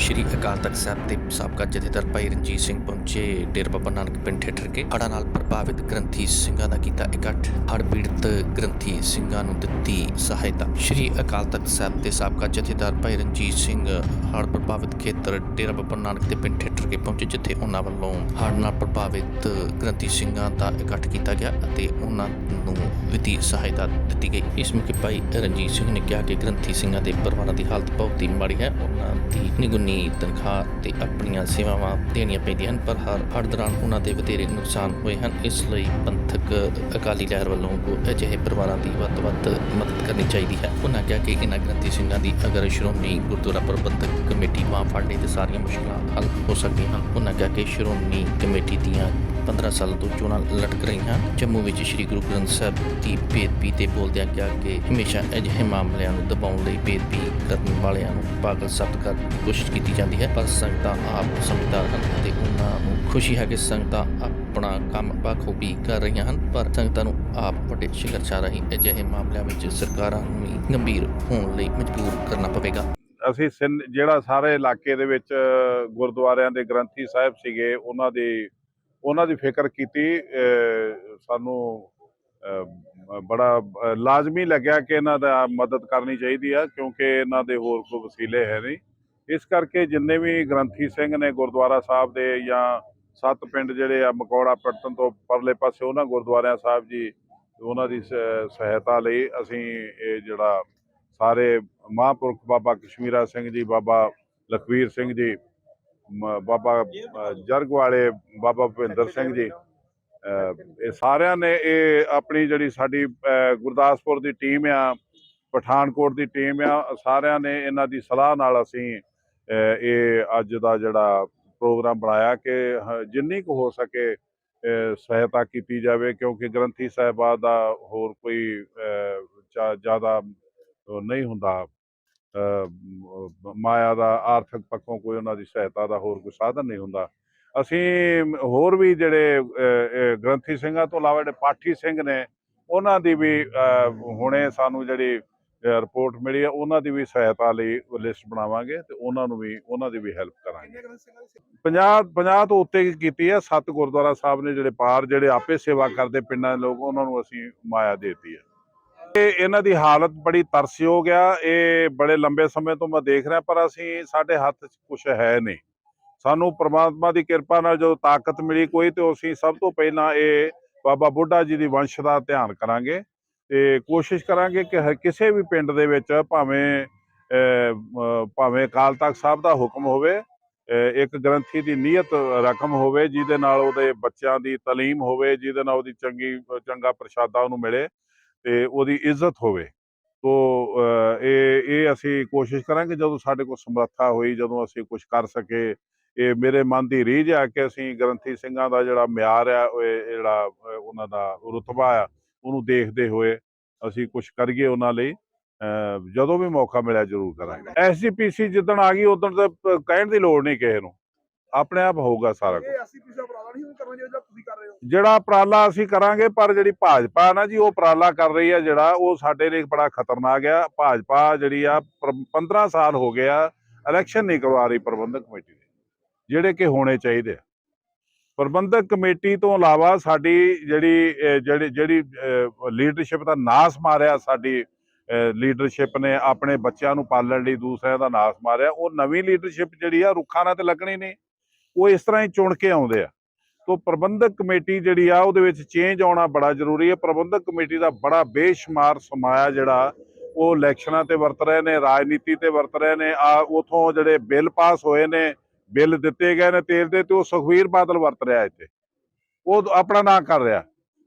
ਸ਼੍ਰੀ ਅਕਾਲ ਤਖਤ ਸਾਹਿਬ ਦੇ ਸਾਬਕਾ ਜਥੇਦਾਰ ਭਾਈ ਰਣਜੀਤ ਸਿੰਘ ਪਹੁੰਚੇ ਡੇਰਾ ਬਾਬਾ ਨਾਨਕ ਪਿੰਡ ਠੇਠਰ ਕੇ। ਹੜ੍ਹਾਂ ਨਾਲ ਪ੍ਰਭਾਵਿਤ ਗ੍ਰੰਥੀ ਸਿੰਘਾਂ ਦਾ ਕੀਤਾ ਇਕੱਠ। ਹੜ੍ਹ ਪੀੜਤ ਗ੍ਰੰਥੀ ਸਿੰਘਾਂ ਨੂੰ ਦਿੱਤੀ ਸਹਾਇਤਾ। ਸ਼੍ਰੀ ਅਕਾਲ ਤਖਤ ਸਾਹਿਬ ਦੇ ਸਾਬਕਾ ਜਥੇਦਾਰ ਭਾਈ ਰਣਜੀਤ ਸਿੰਘ, ਹੜ੍ਹ ਪ੍ਰਭਾਵਿਤ ਖੇਤਰ ਡੇਰਾ ਬਾਬਾ ਨਾਨਕ ਦੇ ਪਿੰਡ ਠੇਠਰ ਕੇ ਪਹੁੰਚੇ ਜਿੱਥੇ ਉਹਨਾਂ ਵੱਲੋਂ ਹੜ੍ਹ ਨਾਲ ਪ੍ਰਭਾਵਿਤ ਗ੍ਰੰਥੀ ਸਿੰਘਾਂ ਦਾ ਇਕੱਠ ਕੀਤਾ ਗਿਆ ਅਤੇ ਉਹਨਾਂ ਨੂੰ ਵਿੱਤੀ ਸਹਾਇਤਾ ਦਿੱਤੀ ਗਈ। ਇਸ ਮੌਕੇ ਭਾਈ ਰਣਜੀਤ ਸਿੰਘ ਨੇ ਕਿਹਾ ਕਿ ਗ੍ਰੰਥੀ ਸਿੰਘਾਂ ਦੇ ਪਰਿਵਾਰਾਂ ਦੀ ਹਾਲਤ ਬਹੁਤ ਹੀ ਮਾੜੀ ਹੈ। ਉਹਨਾਂ ਦੀ ਨਿਗੁਨੀ ਤਨਖਾਹ ਤੇ ਆਪਣੀਆਂ ਸੇਵਾਵਾਂ ਦੇਣੀਆਂ ਪੈਂਦੀਆਂ ਹਨ, ਪਰ ਹਰ ਹਰ ਦੌਰਾਨ ਉਹਨਾਂ ਦੇ ਵਧੇਰੇ ਨੁਕਸਾਨ ਹੋਏ ਹਨ। ਇਸ ਲਈ ਪੰਥਕ ਅਕਾਲੀ ਲਹਿਰ ਵੱਲੋਂ ਕੋ ਅਜਿਹੇ ਪਰਿਵਾਰਾਂ ਦੀ ਵੱਧ ਤੋਂ ਵੱਧ ਮਦਦ ਕਰਨੀ ਚਾਹੀਦੀ ਹੈ। ਉਹਨਾਂ ਕਿਹਾ ਕਿ ਇਹਨਾਂ ਗ੍ਰੰਥੀ ਸਿੰਘਾਂ ਦੀ ਅਗਰ ਸ਼੍ਰੋਮਣੀ ਗੁਰਦੁਆਰਾ ਪ੍ਰਬੰਧਕ ਕਮੇਟੀ ਮਾਂ ਫੜਨੇ ਤੇ ਸਾਰੀਆਂ ਮੁਸ਼ਕਲਾਂ ਹੱਲ ਹੋ ਸਕਦੀਆਂ ਹਨ। ਉਹਨਾਂ ਕਿਹਾ ਕਿ ਸ਼੍ਰੋਮਣੀ ਕਮੇਟੀ ਦੀਆਂ 15 ਸਾਲਾਂ ਤੋਂ ਚੋਣਾਂ ਲਟਕ ਰਹੀਆਂ। ਜੰਮੂ ਵਿੱਚ ਸ੍ਰੀ ਗੁਰੂ ਗ੍ਰੰਥ ਸਾਹਿਬ ਦੀ ਬੇਦਬੀ ਤੇ ਬੋਲਦਿਆਂ ਕਿਹਾ ਕਿ ਹਮੇਸ਼ਾ ਅਜਿਹੇ ਮਾਮਲਿਆਂ ਨੂੰ ਦਬਾਉਣ ਲਈ ਬੇਦਬੀ ਕਰਨ ਵਾਲਿਆਂ ਨੂੰ ਪਾਗਲ ਸਾਬਤ ਕਰਨ ਦੀ ਕੋਸ਼ਿਸ਼ ਕੀਤੀ ਜਾਂਦੀ ਹੈ। ਪਰ ਸੰਗਤਾਂ ਆਪ ਸਮਝਦਾਰ ਹਨ ਅਤੇ ਉਹਨਾਂ ਨੂੰ ਖੁਸ਼ੀ ਹੈ ਕਿ ਸੰਗਤਾਂ ਆਪਣਾ ਕੰਮ ਬਖੂਬੀ ਕਰ ਰਹੀਆਂ ਹਨ। ਪਰ ਸੰਗਤਾਂ ਨੂੰ ਆਪ ਵੱਡੇ ਸੰਘਰਸ਼ਾਂ ਰਾਹੀਂ ਅਜਿਹੇ ਮਾਮਲਿਆਂ ਵਿੱਚ ਸਰਕਾਰਾਂ ਨੂੰ ਗੰਭੀਰ ਹੋਣ ਲਈ ਮਜਬੂਰ ਕਰਨਾ ਪਵੇਗਾ। ਅਸੀਂ ਸਿੰਧ ਜਿਹੜਾ ਸਾਰੇ ਇਲਾਕੇ ਦੇ ਵਿੱਚ ਗੁਰਦੁਆਰਿਆਂ ਦੇ ਗ੍ਰੰਥੀ ਸਾਹਿਬ ਸੀਗੇ, ਉਹਨਾਂ ਦੀ ਉਹਨਾਂ ਦੀ ਫਿਕਰ ਕੀਤੀ ਸਾਨੂੰ ਬੜਾ ਲਾਜ਼ਮੀ ਲੱਗਿਆ ਕਿ ਇਹਨਾਂ ਦਾ ਮਦਦ ਕਰਨੀ ਚਾਹੀਦੀ ਆ, ਕਿਉਂਕਿ ਇਹਨਾਂ ਦੇ ਹੋਰ ਕੋਈ ਵਸੀਲੇ ਹੈ ਨਹੀਂ। ਇਸ ਕਰਕੇ ਜਿੰਨੇ ਵੀ ਗ੍ਰੰਥੀ ਸਿੰਘ ਨੇ ਗੁਰਦੁਆਰਾ ਸਾਹਿਬ ਦੇ ਜਾਂ ਸੱਤ ਪਿੰਡ ਜਿਹੜੇ ਆ, ਮਕੌੜਾ ਪੱਟਨ ਤੋਂ ਪਰਲੇ ਪਾਸੇ, ਉਹਨਾਂ ਗੁਰਦੁਆਰਿਆਂ ਸਾਹਿਬ ਜੀ, ਉਹਨਾਂ ਦੀ ਸ- ਸਹਾਇਤਾ ਲਈ ਅਸੀਂ ਇਹ ਜਿਹੜਾ ਸਾਰੇ ਮਹਾਂਪੁਰਖ ਬਾਬਾ ਕਸ਼ਮੀਰਾ ਸਿੰਘ ਜੀ, ਬਾਬਾ ਲਖਵੀਰ ਸਿੰਘ ਜੀ ਬਾਬਾ ਜਰਗ ਵਾਲੇ ਬਾਬਾ ਭੁਪਿੰਦਰ ਸਿੰਘ ਜੀ ਇਹ ਸਾਰਿਆਂ ਨੇ ਇਹ ਆਪਣੀ ਜਿਹੜੀ ਸਾਡੀ ਗੁਰਦਾਸਪੁਰ ਦੀ ਟੀਮ ਆ, ਪਠਾਨਕੋਟ ਦੀ ਟੀਮ ਆ, ਸਾਰਿਆਂ ਨੇ ਇਹਨਾਂ ਦੀ ਸਲਾਹ ਨਾਲ ਅਸੀਂ ਇਹ ਅੱਜ ਦਾ ਜਿਹੜਾ ਪ੍ਰੋਗਰਾਮ ਬਣਾਇਆ ਕਿ ਜਿੰਨੀ ਕੁ ਹੋ ਸਕੇ ਸਹਾਇਤਾ ਕੀਤੀ ਜਾਵੇ ਕਿਉਂਕਿ ਗ੍ਰੰਥੀ ਸਾਹਿਬਾ ਦਾ ਹੋਰ ਕੋਈ ਜ਼ਿਆਦਾ ਨਹੀਂ ਹੁੰਦਾ। ਮਾਇਆ ਦਾ ਆਰਥਿਕ ਪੱਖੋਂ ਕੋਈ ਉਹਨਾਂ ਦੀ ਸਹਾਇਤਾ ਦਾ ਹੋਰ ਕੋਈ ਸਾਧਨ ਨਹੀਂ ਹੁੰਦਾ। ਅਸੀਂ ਹੋਰ ਵੀ ਜਿਹੜੇ ਗ੍ਰੰਥੀ ਸਿੰਘਾਂ ਤੋਂ ਇਲਾਵਾ ਜਿਹੜੇ ਪਾਠੀ ਸਿੰਘ ਨੇ ਉਹਨਾਂ ਦੀ ਵੀ ਹੁਣੇ ਸਾਨੂੰ ਜਿਹੜੀ ਰਿਪੋਰਟ ਮਿਲੀ ਹੈ ਉਹਨਾਂ ਦੀ ਵੀ ਸਹਾਇਤਾ ਲਈ ਲਿਸਟ ਬਣਾਵਾਂਗੇ ਤੇ ਉਹਨਾਂ ਨੂੰ ਵੀ ਉਹਨਾਂ ਦੀ ਵੀ ਹੈਲਪ ਕਰਾਂਗੇ। 50 50 ਤੋਂ ਉੱਤੇ ਕੀ ਕੀਤੀ ਹੈ ਸੱਤ ਗੁਰਦੁਆਰਾ ਸਾਹਿਬ ਨੇ ਜਿਹੜੇ ਪਾਰ ਜਿਹੜੇ ਆਪੇ ਸੇਵਾ ਕਰਦੇ ਪਿੰਡਾਂ ਦੇ ਲੋਕ ਉਹਨਾਂ ਨੂੰ ਅਸੀਂ ਮਾਇਆ ਦੇਤੀ ਹੈ। ਇਹ ਇਹਨਾਂ ਦੀ ਹਾਲਤ ਬੜੀ ਤਰਸਯੋਗ ਆ। ਇਹ ਬੜੇ ਲੰਬੇ ਸਮੇਂ ਤੋਂ ਮੈਂ ਦੇਖ ਰਿਹਾ ਪਰ ਅਸੀਂ ਸਾਡੇ ਹੱਥ 'ਚ ਕੁਝ ਹੈ ਨਹੀਂ। ਸਾਨੂੰ ਪ੍ਰਮਾਤਮਾ ਦੀ ਕਿਰਪਾ ਨਾਲ ਜਦੋਂ ਤਾਕਤ ਮਿਲੀ ਕੋਈ ਤੇ ਅਸੀਂ ਸਭ ਤੋਂ ਪਹਿਲਾਂ ਇਹ ਬਾਬਾ ਬੁੱਢਾ ਜੀ ਦੀ ਵੰਸ਼ ਦਾ ਧਿਆਨ ਕਰਾਂਗੇ ਤੇ ਕੋਸ਼ਿਸ਼ ਕਰਾਂਗੇ ਕਿ ਹਰ ਕਿਸੇ ਵੀ ਪਿੰਡ ਦੇ ਵਿੱਚ ਭਾਵੇਂ ਅਹ, ਭਾਵੇਂ ਅਕਾਲ ਤਖਤ ਸਾਹਿਬ ਦਾ ਹੁਕਮ ਹੋਵੇ ਇੱਕ ਗ੍ਰੰਥੀ ਦੀ ਨੀਅਤ ਰਕਮ ਹੋਵੇ ਜਿਹਦੇ ਨਾਲ ਉਹਦੇ ਬੱਚਿਆਂ ਦੀ ਤਾਲੀਮ ਹੋਵੇ ਜਿਹਦੇ ਨਾਲ ਉਹਦੀ ਚੰਗੀ ਚੰਗਾ ਪ੍ਰਸ਼ਾਦਾ ਉਹਨੂੰ ਮਿਲੇ। ਤੇ ਉਹਦੀ ਇੱਜ਼ਤ ਹੋਵੇ। ਤੋ ਇਹ ਇਹ ਅਸੀਂ ਕੋਸ਼ਿਸ਼ ਕਰਾਂਗੇ ਜਦੋਂ ਸਾਡੇ ਕੋਲ ਸਮਰੱਥਾ ਹੋਈ ਜਦੋਂ ਅਸੀਂ ਕੁਝ ਕਰ ਸਕੇ। ਇਹ ਮੇਰੇ ਮਨ ਦੀ ਰੀਝ ਆ ਕਿ ਅਸੀਂ ਗ੍ਰੰਥੀ ਸਿੰਘਾਂ ਦਾ ਜਿਹੜਾ ਮਿਆਰ ਆ ਉਹ ਜਿਹੜਾ ਉਹਨਾਂ ਦਾ ਰੁਤਬਾ ਆ ਉਹਨੂੰ ਦੇਖਦੇ ਹੋਏ ਅਸੀਂ ਕੁਝ ਕਰੀਏ ਉਹਨਾਂ ਲਈ। ਅਹ, ਜਦੋਂ ਵੀ ਮੌਕਾ ਮਿਲਿਆ ਜ਼ਰੂਰ ਕਰਾਂਗੇ। ਐਸਜੀਪੀਸੀ ਜਿੱਦਣ ਆ ਗਈ ਉਦੋਂ ਤਾਂ ਕਹਿਣ ਦੀ ਲੋੜ ਨਹੀਂ ਕਿਸੇ ਨੂੰ। ਆਪਣੇ ਆਪ ਹੋਊਗਾ ਸਾਰਾ ਕੁਝ ਇਹ ਅਸੀਂ ਪਿਛਾ ਉਪਰਾਲਾ ਨਹੀਂ ਕਰਨਾ ਜਿਹੜਾ ਤੁਸੀਂ ਕਰ ਰਹੇ ਹੋ। ਜਿਹੜਾ ਉਪਰਾਲਾ ਅਸੀਂ ਕਰਾਂਗੇ ਪਰ ਜਿਹੜੀ ਭਾਜਪਾ ਨਾ ਜੀ ਉਹ ਉਪਰਾਲਾ ਕਰ ਰਹੀ ਹੈ ਜਿਹੜਾ ਉਹ ਸਾਡੇ ਲਈ ਬੜਾ ਖਤਰਨਾਕ ਆ ਭਾਜਪਾ ਜਿਹੜੀ ਆ ਪਰ- 15 ਸਾਲ ਹੋ ਗਿਆ ਇਲੈਕਸ਼ਨ ਨਹੀਂ ਕਰਵਾ ਰਹੀ ਪ੍ਰਬੰਧਕ ਕਮੇਟੀ ਦੇ ਜਿਹੜੇ ਕਿ ਹੋਣੇ ਚਾਹੀਦੇ ਆ। ਪ੍ਰਬੰਧਕ ਕਮੇਟੀ ਤੋਂ ਇਲਾਵਾ ਸਾਡੀ ਜਿਹੜੀ ਜਿਹੜੀ ਜਿਹੜੀ ਲੀਡਰਸ਼ਿਪ ਦਾ ਨਾਸ ਮਾਰਿਆ ਸਾਡੀ ਲੀਡਰਸ਼ਿਪ ਨੇ ਆਪਣੇ ਬੱਚਿਆਂ ਨੂੰ ਪਾਲਣ ਲਈ ਦੂਸਰਿਆਂ ਦਾ ਨਾਸ ਮਾਰਿਆ ਉਹ ਨਵੀਂ ਲੀਡਰਸ਼ਿਪ ਜਿਹੜੀ ਆ ਰੁੱਖਾਂ ਨਾਲ ਤੇ ਲੱਗਣੀ ਨਹੀਂ। ਉਹ ਇਸ ਤਰ੍ਹਾਂ ਹੀ ਚੁਣ ਕੇ ਆਉਂਦੇ ਆ। ਤੋ ਪ੍ਰਬੰਧਕ ਕਮੇਟੀ ਜਿਹੜੀ ਆ, ਉਹਦੇ ਵਿੱਚ ਚੇਂਜ ਆਉਣਾ ਬੜਾ ਜ਼ਰੂਰੀ ਹੈ। ਪ੍ਰਬੰਧਕ ਕਮੇਟੀ ਦਾ ਬੜਾ ਬੇਸ਼ੁਮਾਰ ਸਮਾਇਆ ਜਿਹੜਾ। ਉਹ ਇਲੈਕਸ਼ਨਾਂ ਤੇ ਵਰਤ ਰਹੇ ਨੇ, ਰਾਜਨੀਤੀ ਤੇ ਵਰਤ ਰਹੇ ਨੇ। ਆ ਉਥੋਂ ਜਿਹੜੇ ਬਿੱਲ ਪਾਸ ਹੋਏ ਨੇ, ਬਿੱਲ ਦਿੱਤੇ ਗਏ ਨੇ ਤੇਲ ਦੇ ਤੇ ਉਹ ਸੁਖਵੀਰ ਬਾਦਲ ਵਰਤ ਰਿਹਾ ਇੱਥੇ। ਉਹ ਆਪਣਾ ਨਾਂ ਕਰ ਰਿਹਾ।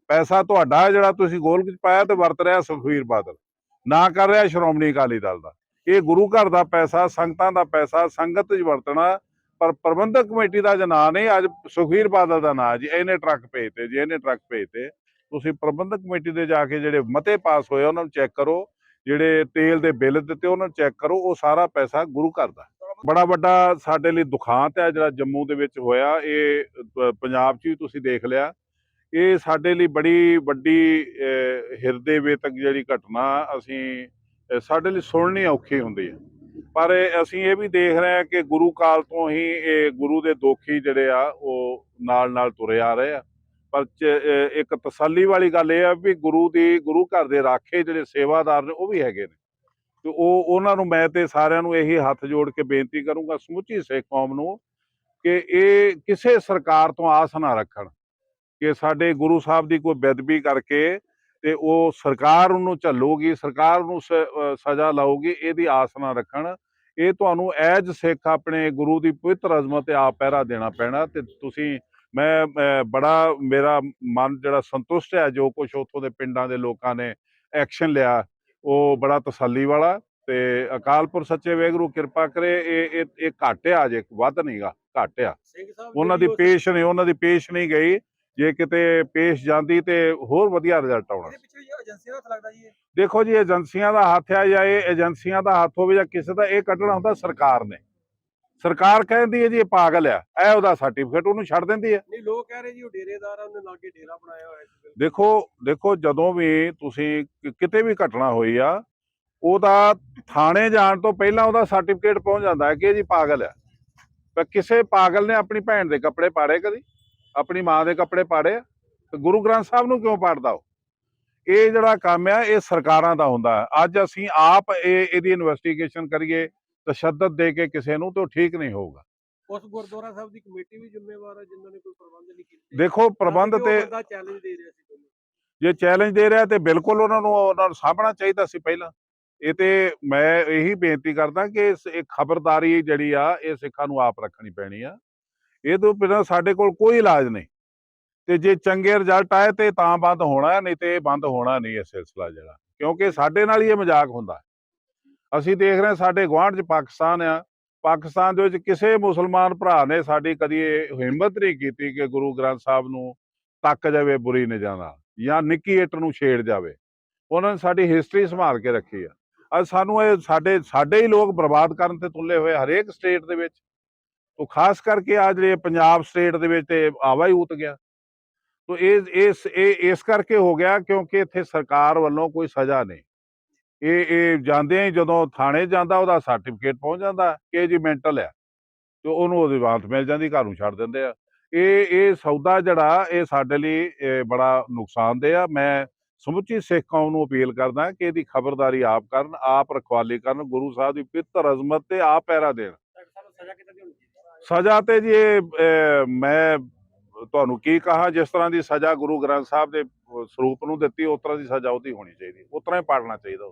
ਪੈਸਾ ਤੁਹਾਡਾ ਜਿਹੜਾ ਤੁਸੀਂ ਗੋਲਕ ਚ ਪਾਇਆ ਤੇ ਵਰਤ ਰਿਹਾ ਸੁਖਵੀਰ ਬਾਦਲ। ਨਾ ਕਰ ਰਿਹਾ ਸ਼੍ਰੋਮਣੀ ਅਕਾਲੀ ਦਲ ਦਾ। ਇਹ ਗੁਰੂ ਘਰ ਦਾ ਪੈਸਾ, ਸੰਗਤਾਂ ਦਾ ਪੈਸਾ, ਸੰਗਤ 'ਚ ਵਰਤਣਾ ਪ੍ਰਬੰਧਕ ਕਮੇਟੀ ਦਾ ਜੇ ਨਾਂ ਨਹੀਂ ਅੱਜ ਸੁਖਵੀਰ ਬਾਦਲ ਦਾ ਨਾਂ ਜੀ। ਇਹਨੇ ਟਰੱਕ ਭੇਜਤੇ ਜੀ ਇਹਨੇ ਟਰੱਕ ਭੇਜਤੇ। ਤੁਸੀਂ ਪ੍ਰਬੰਧਕ ਕਮੇਟੀ ਦੇ ਜਾ ਕੇ ਜਿਹੜੇ ਮਤੇ ਪਾਸ ਹੋਏ ਉਹਨਾਂ ਨੂੰ ਚੈੱਕ ਕਰੋ। ਜਿਹੜੇ ਤੇਲ ਦੇ ਬਿੱਲ ਦਿੱਤੇ ਉਹਨਾਂ ਨੂੰ ਚੈੱਕ ਕਰੋ। ਉਹ ਸਾਰਾ ਪੈਸਾ ਗੁਰੂ ਘਰ ਦਾ। ਬੜਾ ਵੱਡਾ ਸਾਡੇ ਲਈ ਦੁਖਾਂਤ ਹੈ ਜਿਹੜਾ ਜੰਮੂ ਦੇ ਵਿੱਚ ਹੋਇਆ। ਇਹ ਪੰਜਾਬ 'ਚ ਵੀ ਤੁਸੀਂ ਦੇਖ ਲਿਆ। ਇਹ ਸਾਡੇ ਲਈ ਬੜੀ ਵੱਡੀ ਅ, ਹਿਰਦੇ ਵੇਤਕ ਜਿਹੜੀ ਘਟਨਾ ਅਸੀਂ ਸਾਡੇ ਲਈ ਸੁਣਨੀ ਔਖੀ ਹੁੰਦੀ ਹੈ। ਪਰ ਅਸੀਂ ਇਹ ਵੀ ਦੇਖ ਰਹੇ ਹਾਂ ਕਿ ਗੁਰੂ ਕਾਲ ਤੋਂ ਹੀ ਇਹ ਗੁਰੂ ਦੇ ਦੋਖੀ ਜਿਹੜੇ ਆ, ਉਹ ਨਾਲ ਨਾਲ ਤੁਰੇ ਆ ਰਹੇ ਆ। ਪਰ ਇੱਕ ਤਸੱਲੀ ਵਾਲੀ ਗੱਲ ਇਹ ਆ ਵੀ ਗੁਰੂ ਦੀ, ਗੁਰੂ ਘਰ ਦੇ ਰਾਖੇ ਜਿਹੜੇ ਸੇਵਾਦਾਰ ਨੇ, ਉਹ ਵੀ ਹੈਗੇ ਨੇ। ਤੇ ਉਹ, ਉਹਨਾਂ ਨੂੰ ਮੈਂ ਤੇ ਸਾਰਿਆਂ ਨੂੰ ਇਹੀ ਹੱਥ ਜੋੜ ਕੇ ਬੇਨਤੀ ਕਰੂੰਗਾ ਸਮੁੱਚੀ ਸਿੱਖ ਕੌਮ ਨੂੰ ਕਿ ਇਹ ਕਿਸੇ ਸਰਕਾਰ ਤੋਂ ਆਸ ਨਾ ਰੱਖਣ ਕਿ ਸਾਡੇ ਗੁਰੂ ਸਾਹਿਬ ਦੀ ਕੋਈ ਬੇਦਬੀ ਕਰਕੇ ਤੇ ਉਹ ਸਰਕਾਰ ਉਹਨੂੰ ਝੱਲੂਗੀ ਸਰਕਾਰ ਨੂੰ ਸਜ਼ਾ ਲਾਊਗੀ ਇਹਦੀ ਆਸ ਨਾ ਰੱਖਣ। ਇਹ ਤੁਹਾਨੂੰ ਐਜ ਸਿੱਖ ਆਪਣੇ ਗੁਰੂ ਦੀ ਪਵਿੱਤਰ ਅਜ਼ਮਤ ਤੇ ਆਪ ਪਹਿਰਾ ਦੇਣਾ ਪੈਣਾ ਤੇ ਤੁਸੀਂ ਮੈਂ ਬੜਾ ਮੇਰਾ ਮਨ ਜਿਹੜਾ ਸੰਤੁਸ਼ਟ ਹੈ ਜੋ ਕੁਝ ਉੱਥੋਂ ਦੇ ਪਿੰਡਾਂ ਦੇ ਲੋਕਾਂ ਨੇ ਐਕਸ਼ਨ ਲਿਆ ਉਹ ਬੜਾ ਤਸੱਲੀ ਵਾਲਾ ਤੇ ਅਕਾਲਪੁਰ ਸੱਚੇ ਵੇਗਰੂ ਕਿਰਪਾ ਕਰੇ ਇਹ ਇਹ ਇਹ ਘੱਟ ਆ ਜੇ ਵੱਧ ਨਹੀਂਗਾ ਘੱਟ ਆ ਸਿੰਘ ਸਾਹਿਬ ਉਹਨਾਂ ਦੀ ਪੇਸ਼ ਨਹੀਂ ਉਹਨਾਂ ਦੀ ਪੇਸ਼ ਨਹੀਂ ਗਈ। ਜੇ ਕਿਤੇ ਪੇਸ਼ ਜਾਂਦੀ ਤੇ ਹੋਰ ਵਧੀਆ ਰਿਜ਼ਲਟ ਆਉਣਾ। ਇਹਦੇ ਪਿੱਛੇ ਇਹ ਏਜੰਸੀਆਂ ਦਾ ਹੱਥ ਲੱਗਦਾ ਜੀ ਇਹ। ਦੇਖੋ ਜੀ ਏਜੰਸੀਆਂ ਦਾ ਹੱਥ ਆ ਜਾਂ ਇਹ ਏਜੰਸੀਆਂ ਦਾ ਹੱਥ ਹੋਵੇ ਜਾਂ ਕਿਸੇ ਦਾ ਇਹ ਕੱਢਣਾ ਹੁੰਦਾ ਸਰਕਾਰ ਨੇ। ਸਰਕਾਰ ਕਹਿੰਦੀ ਹੈ ਜੀ ਇਹ ਪਾਗਲ ਆ ਇਹ ਉਹਦਾ ਸਰਟੀਫਿਕੇਟ ਉਹਨੂੰ ਛੱਡ ਦਿੰਦੀ ਹੈ। ਨਹੀਂ ਲੋਕ ਕਹਿ ਰਹੇ ਜੀ ਉਹ ਡੇਰੇਦਾਰ ਆ ਉਹਨੇ ਲਾਗੇ ਡੇਰਾ ਬਣਾਇਆ ਹੋਇਆ ਸੀ ਦੇਖੋ ਦੇਖੋ ਜਦੋਂ ਵੀ ਤੁਸੀਂ ਕਿਤੇ ਵੀ ਘਟਨਾ ਹੋਈ ਆ ਉਹਦਾ ਥਾਣੇ ਜਾਣ ਤੋਂ ਪਹਿਲਾਂ ਉਹਦਾ ਸਰਟੀਫਿਕੇਟ ਪਹੁੰਚ ਜਾਂਦਾ ਹੈ ਕਿ ਇਹ ਜੀ ਪਾਗਲ ਆ। ਪਰ ਕਿਸੇ ਪਾਗਲ ਨੇ ਆਪਣੀ ਭੈਣ ਦੇ ਕੱਪੜੇ ਪਾੜੇ ਕਦੀ? ਆਪਣੀ ਮਾਂ ਦੇ ਕੱਪੜੇ ਪਾੜੇ ਗੁਰੂ ਗ੍ਰੰਥ ਸਾਹਿਬ ਨੂੰ ਕਿਉਂ ਪਾੜਦਾ ਉਹ? ਇਹ ਜਿਹੜਾ ਕੰਮ ਆ ਇਹ ਸਰਕਾਰਾਂ ਦਾ ਹੁੰਦਾ। ਅੱਜ ਅਸੀਂ ਆਪ ਇਹ ਇਹਦੀ ਇਨਵੈਸਟੀਗੇਸ਼ਨ ਕਰੀਏ ਤਸ਼ੱਦਦ ਦੇ ਕੇ ਕਿਸੇ ਨੂੰ ਤਾਂ ਠੀਕ ਨਹੀਂ ਹੋਊਗਾ। ਉਸ ਗੁਰਦੁਆਰਾ ਸਾਹਿਬ ਦੀ ਕਮੇਟੀ ਵੀ ਜ਼ਿੰਮੇਵਾਰ ਹੈ ਜਿਨ੍ਹਾਂ ਨੇ ਕੋਈ ਪ੍ਰਬੰਧ ਨਹੀਂ ਕੀਤੇ। ਦੇਖੋ ਪ੍ਰਬੰਧ ਤੇ ਬੰਦਾ ਚੈਲੰਜ ਦੇ ਰਿਹਾ ਸੀ ਤੁਹਾਨੂੰ। ਜੇ ਚੈਲੰਜ ਦੇ ਰਿਹਾ ਤੇ ਬਿਲਕੁਲ ਉਹਨਾਂ ਨੂੰ ਉਹਨਾਂ ਨੂੰ ਸਾਂਭਣਾ ਚਾਹੀਦਾ ਸੀ ਪਹਿਲਾਂ। ਇਹ ਤੇ ਮੈਂ ਇਹੀ ਬੇਨਤੀ ਕਰਦਾ ਕਿ ਇਹ ਖਬਰਦਾਰੀ ਜਿਹੜੀ ਆ ਇਹ ਸਿੱਖਾਂ ਨੂੰ ਆਪ ਰੱਖਣੀ ਪੈਣੀ ਆ। ਇਹ ਤੋਂ ਬਿਨਾਂ ਸਾਡੇ ਕੋਲ ਕੋਈ ਇਲਾਜ ਨਹੀਂ। ਤੇ ਜੇ ਚੰਗੇ ਰਿਜ਼ਲਟ ਆਏ ਤੇ ਤਾਂ ਬੰਦ ਹੋਣਾ, ਨਹੀਂ ਤੇ ਇਹ ਬੰਦ ਹੋਣਾ ਨਹੀਂ ਇਹ ਸਿਲਸਿਲਾ ਜਿਹੜਾ। ਕਿਉਂਕਿ ਸਾਡੇ ਨਾਲ ਹੀ ਇਹ ਮਜ਼ਾਕ ਹੁੰਦਾ ਅਸੀਂ ਦੇਖ ਰਹੇ ਸਾਡੇ ਗੁਆਂਢ 'ਚ ਪਾਕਿਸਤਾਨ ਆ। ਪਾਕਿਸਤਾਨ ਦੇ ਵਿੱਚ ਕਿਸੇ ਮੁਸਲਮਾਨ ਭਰਾ ਨੇ ਸਾਡੀ ਕਦੀ ਇਹ ਹਿੰਮਤ ਨਹੀਂ ਕੀਤੀ ਕਿ ਗੁਰੂ ਗ੍ਰੰਥ ਸਾਹਿਬ ਨੂੰ ਤੱਕ ਜਾਵੇ, ਬੁਰੀ ਨਿਗਾਹ ਨਾਲ, ਜਾਂ ਨਿੱਕੀ ਇੱਟ ਨੂੰ ਛੇੜ ਜਾਵੇ। ਉਹਨਾਂ ਨੇ ਸਾਡੀ ਹਿਸਟਰੀ ਸੰਭਾਲ ਕੇ ਰੱਖੀ ਆ। ਅੱਜ ਸਾਨੂੰ ਇਹ ਸਾਡੇ ਸਾਡੇ ਹੀ ਲੋਕ ਬਰਬਾਦ ਕਰਨ ਤੇ ਤੁੱਲੇ ਹੋਏ ਹਰੇਕ ਸਟੇਟ ਦੇ ਵਿੱਚ। ਤੋਂ ਖਾਸ ਕਰਕੇ ਆ ਜਿਹੜੇ ਪੰਜਾਬ ਸਟੇਟ ਦੇ ਵਿੱਚ ਤੇ ਆਵਾ ਹੀ ਉਤ ਗਿਆ। ਤੋਂ ਇਹ ਇਸ ਇਹ, ਇਸ ਕਰਕੇ ਹੋ ਗਿਆ ਕਿਉਂਕਿ ਇੱਥੇ ਸਰਕਾਰ ਵੱਲੋਂ ਕੋਈ ਸਜ਼ਾ ਨਹੀਂ। ਇਹ ਇਹ ਜਾਂਦੇ ਹੀ ਜਦੋਂ ਥਾਣੇ ਜਾਂਦਾ ਉਹਦਾ ਸਰਟੀਫਿਕੇਟ ਪਹੁੰਚ ਜਾਂਦਾ ਕਿ ਇਹ ਜੀ ਮੈਂਟਲ ਆ। ਤੇ ਉਹਨੂੰ ਉਹਦੀ ਵਾਂਤ ਮਿਲ ਜਾਂਦੀ, ਘਰ ਨੂੰ ਛੱਡ ਦਿੰਦੇ ਆ। ਇਹ ਇਹ ਸੌਦਾ ਜਿਹੜਾ ਇਹ ਸਾਡੇ ਲਈ ਬੜਾ ਨੁਕਸਾਨਦੇਹ ਆ। ਮੈਂ ਸਮੁੱਚੀ ਸਿੱਖ ਕੌਮ ਨੂੰ ਅਪੀਲ ਕਰਦਾ ਕਿ ਇਹਦੀ ਖਬਰਦਾਰੀ ਆਪ ਕਰਨ, ਆਪ ਰਖਵਾਲੀ ਕਰਨ, ਗੁਰੂ ਸਾਹਿਬ ਦੀ ਪਿੱਤਰ ਅਜ਼ਮਤ ਤੇ ਆਪ ਪਹਿਰਾ ਦੇਣ ਸਾਨੂੰ ਸਜ਼ਾ ਕਿੱਦਾਂ ਦੀ ਹੋਣੀ ਚਾਹੀਦੀ ਸਜ਼ਾ ਤੇ ਜੀ ਇਹ, ਮੈਂ ਤੁਹਾਨੂੰ ਕੀ ਕਹਾ ਜਿਸ ਤਰ੍ਹਾਂ ਦੀ ਸਜ਼ਾ ਗੁਰੂ ਗ੍ਰੰਥ ਸਾਹਿਬ ਦੇ ਸਰੂਪ ਨੂੰ ਦਿੱਤੀ ਉਸ ਤਰ੍ਹਾਂ ਦੀ ਸਜ਼ਾ ਉਹਦੀ ਹੋਣੀ ਚਾਹੀਦੀ ਉਸ ਤਰ੍ਹਾਂ ਹੀ ਪਾੜਨਾ ਚਾਹੀਦਾ